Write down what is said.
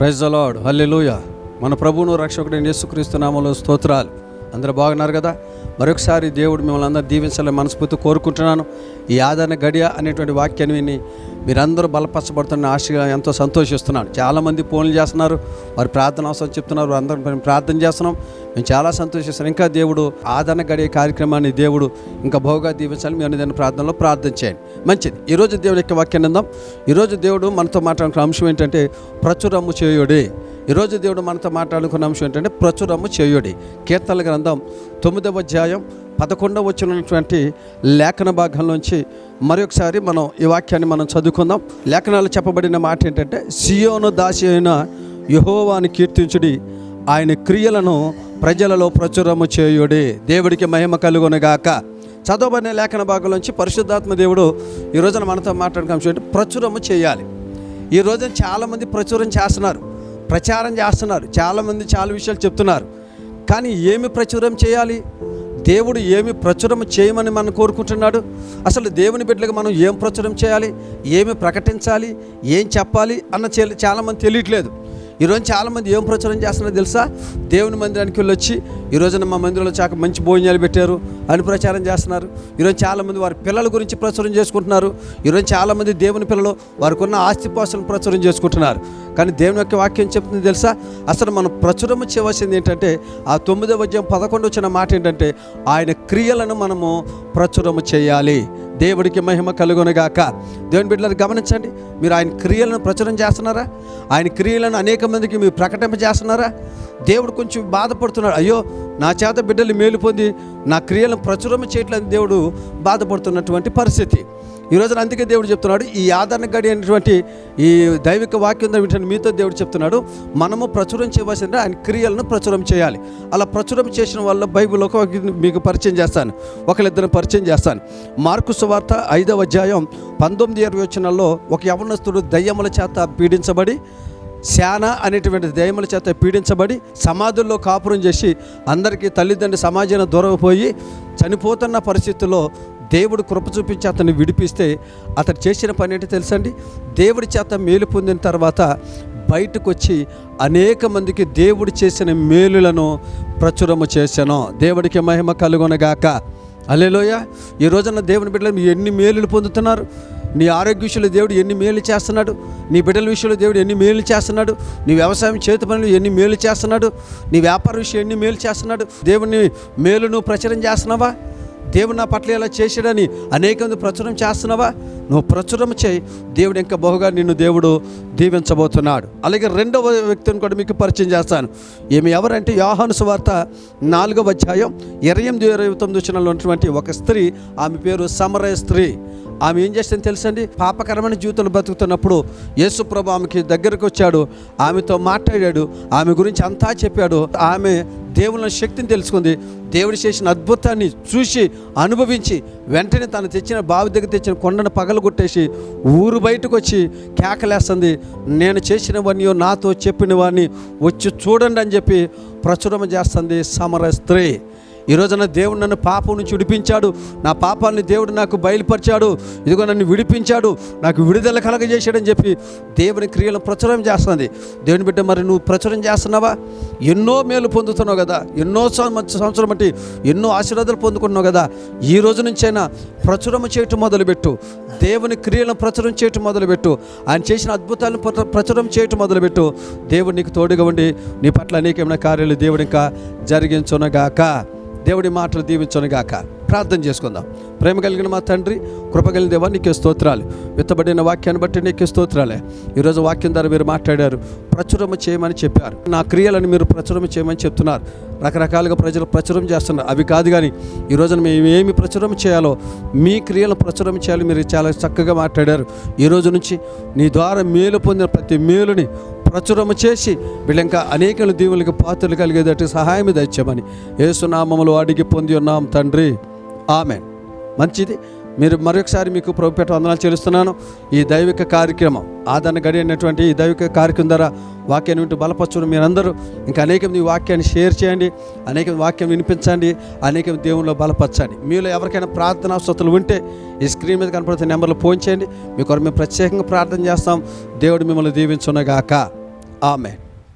Praise అలాడ్ హల్లెలూయ. మన ప్రభువును రక్షకుడైన యేసుక్రీస్తు నామలో స్తోత్రాలు. అందరూ బాగున్నారు కదా? మరొకసారి దేవుడు మిమ్మల్ని అందరూ దీవించాలని మనస్ఫూర్తి కోరుకుంటున్నాను. ఈ ఆదరణ గడియ అనేటువంటి వాక్యాన్ని విని మీరందరూ బలపరచబడుతున్న ఆశగా ఎంతో సంతోషిస్తున్నాను. చాలామంది ఫోన్లు చేస్తున్నారు వారి ప్రార్థన అవసరం చెప్తున్నారు అందరం మేము ప్రార్థన చేస్తున్నాం. మేము చాలా సంతోషిస్తున్నాం. ఇంకా దేవుడు ఆదరణ గడియ కార్యక్రమాన్ని దేవుడు ఇంకా బహుగా దీవించాలని మీ దాని ప్రార్థనలో ప్రార్థన చేయండి. మంచిది. ఈరోజు దేవుడి యొక్క వాక్యాన్ని అందాం ఈరోజు దేవుడు మనతో మాట్లాడుకున్న అంశం ఏంటంటే ప్రచురము చేయుడే. ఈరోజు దేవుడు మనతో మాట్లాడుకున్న అంశం ఏంటంటే ప్రచురము చేయుడి. కీర్తనల గ్రంథం తొమ్మిదవ అధ్యాయం పదకొండవ వచ్చినటువంటి లేఖన భాగంలోంచి మరొకసారి మనం ఈ వాక్యాన్ని మనం చదువుకుందాం. లేఖనాలు చెప్పబడిన మాట ఏంటంటే సియోను దాసి అయిన యహోవాని కీర్తించుడి. ఆయన క్రియలను ప్రజలలో ప్రచురము చేయుడి. దేవుడికి మహిమ కలుగునగాక చదవబడిన లేఖన భాగంలోంచి పరిశుద్ధాత్మ దేవుడు ఈ రోజున మనతో మాట్లాడుకున్న అంశం ప్రచురము చేయాలి. ఈ రోజున చాలామంది ప్రచురం చేస్తున్నారు. ప్రచారం చేస్తున్నారు. చాలామంది చాలా విషయాలు చెప్తున్నారు. కానీ ఏమి ప్రచురం చేయాలి? దేవుడు ఏమి ప్రచురం చేయమని మనం కోరుకుంటున్నాడు? అసలు దేవుని బిడ్డలకు మనం ఏం ప్రచురం చేయాలి? ఏమి ప్రకటించాలి? ఏం చెప్పాలి? అన్న చాలామంది తెలియట్లేదు. ఈరోజు చాలామంది ఏం ప్రచురం చేస్తున్నారో తెలుసా? దేవుని మందిరానికి వెళ్ళి వచ్చి ఈ రోజున మా మందిరంలో చాక మంచి భోజనాలు పెట్టారు అని ప్రచారం చేస్తున్నారు. ఈరోజు చాలామంది వారి పిల్లల గురించి ప్రచురం చేసుకుంటున్నారు. ఈరోజు చాలామంది దేవుని పిల్లలు వారికి ఉన్న ఆస్తిపాస్తులను ప్రచురం చేసుకుంటున్నారు. కానీ దేవుని యొక్క వాక్యం చెప్తుంది తెలుసా? అసలు మనం ప్రచురము చేయవలసింది ఏంటంటే ఆ తొమ్మిదవ అధ్యాయం పదకొండు వచ్చిన మాట ఏంటంటే ఆయన క్రియలను మనము ప్రచురము చేయాలి. దేవుడికి మహిమ కలుగునగాక దేవుని బిడ్డలు గమనించండి. మీరు ఆయన క్రియలను ప్రచురం చేస్తున్నారా? ఆయన క్రియలను అనేక మందికి మీరు ప్రకటింప చేస్తున్నారా? దేవుడు కొంచెం బాధపడుతున్నాడు. అయ్యో నా చేత బిడ్డలు మేలు పొంది నా క్రియలను ప్రచురం చేయట్లేదు దేవుడు బాధపడుతున్నటువంటి పరిస్థితి. ఈ రోజున అందుకే దేవుడు చెప్తున్నాడు ఈ ఆదరణ గడి అనేటువంటి ఈ దైవిక వాక్యం వింటున్న మీతో దేవుడు చెప్తున్నాడు మనము ప్రచురం చేయవలసింది ఆయన క్రియలను ప్రచురం చేయాలి. అలా ప్రచురం చేసిన వల్ల బైబిల్ ఒక మీకు పరిచయం చేస్తాను ఒకరిద్దరిని పరిచయం చేస్తాను. మార్కు సువార్త ఐదవ అధ్యాయం పంతొమ్మిది ఇరవై వచ్చినాల్లో ఒక యవనస్తుడు దయ్యముల చేత పీడించబడి శాన అనేటువంటి దయముల చేత పీడించబడి సమాధుల్లో కాపురం చేసి అందరికీ తల్లిదండ్రి సమాజాన్ని దూరపోయి చనిపోతున్న పరిస్థితుల్లో దేవుడు కృప చూపించి అతన్ని విడిపిస్తే అతడు చేసిన పని ఏంటో తెలుసండి దేవుడి చేత మేలు పొందిన తర్వాత బయటకు వచ్చి అనేక మందికి దేవుడు చేసిన మేలులను ప్రచురము చేశాను. దేవుడికి మహిమ కలుగొనగాక. అలేలోయ ఈ రోజున దేవుని బిడ్డలు ఎన్ని మేలులు పొందుతున్నారు? నీ ఆరోగ్య విషయంలో దేవుడు ఎన్ని మేలు చేస్తున్నాడు? నీ బిడ్డల విషయంలో దేవుడు ఎన్ని మేలు చేస్తున్నాడు? నీ వ్యవసాయం చేతి పనులు ఎన్ని మేలు చేస్తున్నాడు? నీ వ్యాపార విషయం ఎన్ని మేలు చేస్తున్నాడు? దేవుని మేలును ప్రచారం చేస్తున్నావా? దేవుడు నా పట్ల ఇలా చేశాడని అనేక మంది ప్రచురం చేస్తున్నావా? నువ్వు ప్రచురం చేయి. దేవుడు ఇంకా బహుగా నిన్ను దేవుడు దీవించబోతున్నాడు. అలాగే రెండవ వ్యక్తిని కూడా మీకు పరిచయం చేస్తాను. ఈమె ఎవరంటే యోహాను సువార్త నాలుగవ అధ్యాయం ఇరవై ఎనిమిది ఇరవై తొమ్మిది ఉన్నటువంటి ఒక స్త్రీ. ఆమె పేరు సమరయ స్త్రీ. ఆమె ఏం చేసింది తెలుసండి? పాపకరమైన జీవితంలో బతుకుతున్నప్పుడు యేసుప్రభు ఆమెకి దగ్గరకు వచ్చాడు. ఆమెతో మాట్లాడాడు. ఆమె గురించి అంతా చెప్పాడు. ఆమె దేవుని శక్తిని తెలుసుకుంది. దేవుడు చేసిన అద్భుతాన్ని చూసి అనుభవించి వెంటనే తను తెచ్చిన బావి దగ్గర తెచ్చిన కొండను పగలగొట్టేసి ఊరు బయటకు వచ్చి కేకలేస్తుంది. నేను చేసినవన్నీ నాతో చెప్పినవన్నీ వచ్చి చూడండి అని చెప్పి ప్రచురం చేస్తుంది సమర స్త్రీ ఈ రోజున దేవుడు నన్ను పాపం నుంచి విడిపించాడు. నా పాపాన్ని దేవుడు నాకు బయలుపరిచాడు. ఇదిగో నన్ను విడిపించాడు. నాకు విడుదల కలగజేశాడని చెప్పి దేవుని క్రియలను ప్రచురం చేస్తుంది. దేవుని బిడ్డ మరి నువ్వు ప్రచురం చేస్తున్నావా? ఎన్నో మేలు పొందుతున్నావు కదా. ఎన్నో సంవత్సరం బట్టి ఎన్నో ఆశీర్వాదాలు పొందుకున్నావు కదా. ఈ రోజు నుంచైనా ప్రచురం చేయటం మొదలుపెట్టు. దేవుని క్రియలను ప్రచురం చేయటం మొదలుపెట్టు. ఆయన చేసిన అద్భుతాలను ప్రచురం చేయటం మొదలుపెట్టు. దేవుడు నీకు తోడుగా ఉండి నీ పట్ల అనేకమైన కార్యాలు దేవుడు ఇంకా జరిగించునగాక. దేవుడి మాటలు దీవించనుగాక. ప్రార్థన చేసుకుందాం. ప్రేమ కలిగిన మా తండ్రి కృప కలిగిన దేవా నీకే స్తోత్రాలు. విత్తబడిన వాక్యాన్ని బట్టి నీకే స్తోత్రాలే. ఈరోజు వాక్యం ద్వారా మీరు మాట్లాడారు ప్రచురము చేయమని చెప్పారు. నా క్రియలను మీరు ప్రచురం చేయమని చెప్తున్నారు. రకరకాలుగా ప్రజలు ప్రచురం చేస్తున్నారు. అవి కాదు కానీ ఈ రోజున మేము ఏమి ప్రచురం చేయాలో మీ క్రియలు ప్రచురం చేయాలి మీరు చాలా చక్కగా మాట్లాడారు. ఈ రోజు నుంచి నీ ద్వారా మేలు పొందిన ప్రతి మేలుని ప్రచురము చేసి వీళ్ళు ఇంకా అనేక దీవులకు పాత్రలు కలిగేటట్టు సహాయం తెచ్చామని ఏసునామములు అడిగి పొంది ఉన్నాం తండ్రి. ఆమె మంచిది. మీరు మరొకసారి మీకు ప్రభుపేట వందనాలు చెల్లిస్తున్నాను. ఈ దైవిక కార్యక్రమం ఆదరణ గడి అనేటువంటి ఈ దైవిక కార్యక్రమం ద్వారా వాక్యాన్ని వింటూ బలపరచును మీరందరూ ఇంకా అనేక మంది ఈ వాక్యాన్ని షేర్ చేయండి. అనేక వాక్యం వినిపించండి. అనేక దేవుల్లో బలపరచండి. మీలో ఎవరికైనా ప్రార్థనా అవసరతలు ఉంటే ఈ స్క్రీన్ మీద కనపడుతున్న నెంబర్లు ఫోన్ చేయండి. మీ కొరకు మేము ప్రత్యేకంగా ప్రార్థన చేస్తాం. దేవుడు మిమ్మల్ని దీవించునగాక. ఆమె